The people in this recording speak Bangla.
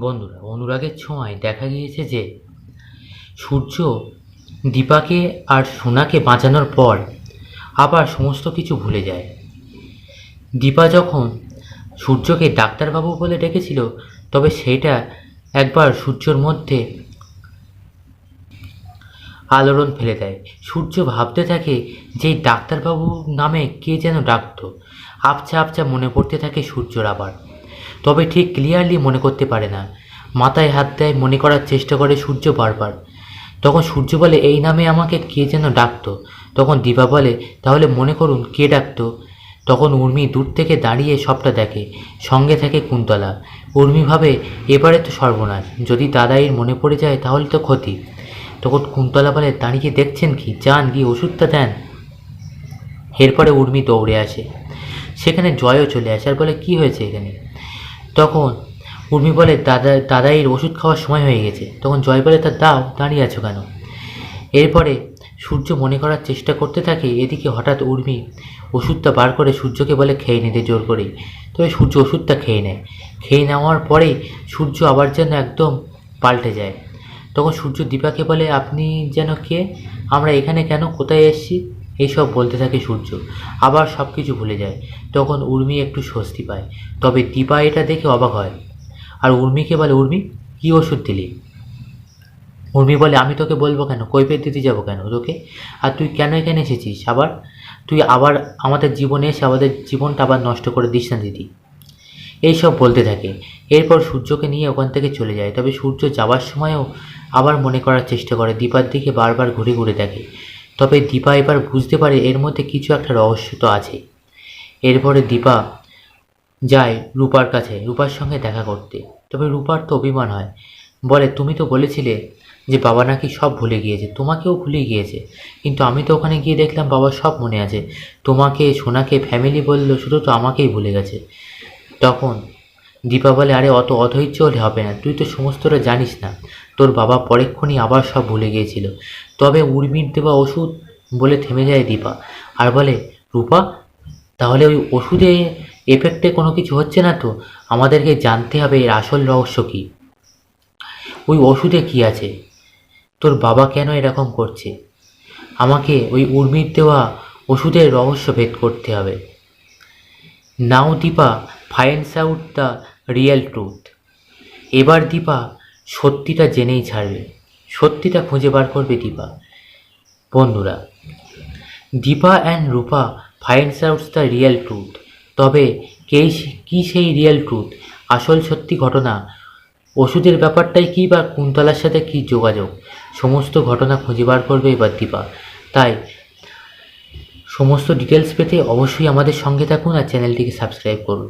বন্ধুরা, অনুরাগের ছোঁয়ায় দেখা গিয়েছে যে সূর্য দীপাকে আর সোনাকে বাঁচানোর পর আবার সমস্ত কিছু ভুলে যায়। দীপা যখন সূর্যকে ডাক্তারবাবু বলে ডেকেছিল, তবে সেটা একবার সূর্যর মধ্যে আলোড়ন ফেলে দেয়। সূর্য ভাবতে থাকে যে ডাক্তারবাবু নামে কে যেন ডাকতো। আপচা আপচা মনে পড়তে থাকে সূর্যর আবার। তবে ঠিক ক্লিয়ারলি মনে করতে পারে না। মাথায় হাত দেয়, মনে করার চেষ্টা করে সূর্য বারবার। তখন সূর্য বলে, এই নামে আমাকে কে যেন ডাকতো? তখন দিবা বলে, তাহলে মনে করুন কে ডাকতো? তখন উর্মি দূর থেকে দাঁড়িয়ে সবটা দেখে। সঙ্গে থাকে কুন্তলা। উর্মি ভাবে, এবারে তো সর্বনাশ। যদি দাদাইয়ের মনে পড়ে যায় তাহলে তো ক্ষতি। তখন কুন্তলা বলে, দাঁড়িয়ে দেখছেন কি? যান, গিয়ে ওষুধটা দেন। এরপরে উর্মি দৌড়ে আসে। সেখানে জয়ও চলে আসে। আর বলে, কি হয়েছে এখানে? তখন উর্মি বলে, দাদা দাদাইয়ের ওষুধ খাওয়ার সময় হয়ে গেছে। তখন জয় বলে তার দাও, দাঁড়িয়ে আছো কেন? এরপরে সূর্য মনে করার চেষ্টা করতে থাকে, এদিকে হঠাৎ উর্মি ওষুধটা বার করে সূর্যকে বলে, খেয়ে নিতে জোর করেই। তবে সূর্য ওষুধটা খেয়ে নেয়। খেয়ে নেওয়ার পরে সূর্য আবার যেন একদম পাল্টে যায়। তখন সূর্য দীপাকে বলে, আপনি যেন কে? আমরা এখানে কেন কোথায় এসেছি? এইসব বলতে থাকে সূর্য। আবার সব কিছু ভুলে যায়। তখন উর্মি একটু স্বস্তি পায়। তবে দীপা এটা দেখে অবাক হয়। আর উর্মিকে বলে, উর্মি, কী ওষুধ দিলি? উর্মি বলে, আমি তোকে বলব কেন? কৈফের দিতে যাব কেন তোকে? আর তুই কেন এখানে এসেছিস আবার? তুই আবার আমাদের জীবনে এসে আমাদের জীবনটা আবার নষ্ট করে দিস না দিদি। এইসব বলতে থাকে। এরপর সূর্যকে নিয়ে ওখান থেকে চলে যায়। তবে সূর্য যাওয়ার সময়ও আবার মনে করার চেষ্টা করে। দীপার দিকে বারবার ঘুরে ঘুরে দেখে। তবে দীপা এবার বুঝতে পারে এর মধ্যে কিছু একটা রহস্য তো আছে এরপরে দীপা যায় রূপার কাছে, রূপার সঙ্গে দেখা করতে। তবে রূপার তো অভিমান হয়। বলে, তুমি তো বলেছিলে যে বাবা নাকি সব ভুলে গিয়েছে। তোমাকেও ভুলে গিয়েছে। কিন্তু আমি তো ওখানে গিয়ে দেখলাম বাবা সব মনে আছে। তোমাকে, সোনাকে ফ্যামিলি বলল, শুধু তো আমাকেই ভুলে গেছে। তখন দীপা বলে আরে অত অধৈর্য হলে হবে না, তুই তো সমস্তটা জানিস না। তোর বাবা পরেক্ষণই আবার সব ভুলে গিয়েছিল। তবে উর্মির দেওয়া ওষুধ বলে থেমে যায় দীপা। আর বলে, রূপা, তাহলে ওই ওষুধে এফেক্টে কোনো কিছু হচ্ছে না তো? আমাদেরকে জানতে হবে এর আসল রহস্য কী। ওই ওষুধে কী আছে? তোর বাবা কেন এরকম করছে? আমাকে ওই উর্মির দেওয়া ওষুধের রহস্য ভেদ করতে হবে। Now Dipa finds out the real truth. এবার দীপা সত্যিটা জেনেই ছাড়বে। সত্যিটা খুঁজে বার করবে দীপা। বন্ধুরা, Dipa and Rupa finds out the real truth. তবে কে কী সেই রিয়েল ট্রুথ? আসল সত্যি ঘটনা? ওষুধের ব্যাপারটাই কী বা কুন্তলার সাথে কী যোগাযোগ? সমস্ত ঘটনা খুঁজে বার করবে এবার দীপা। তাই সমস্ত ডিটেলস পেতে অবশ্যই আমাদের সঙ্গে থাকুন আর চ্যানেলটিকে সাবস্ক্রাইব করুন।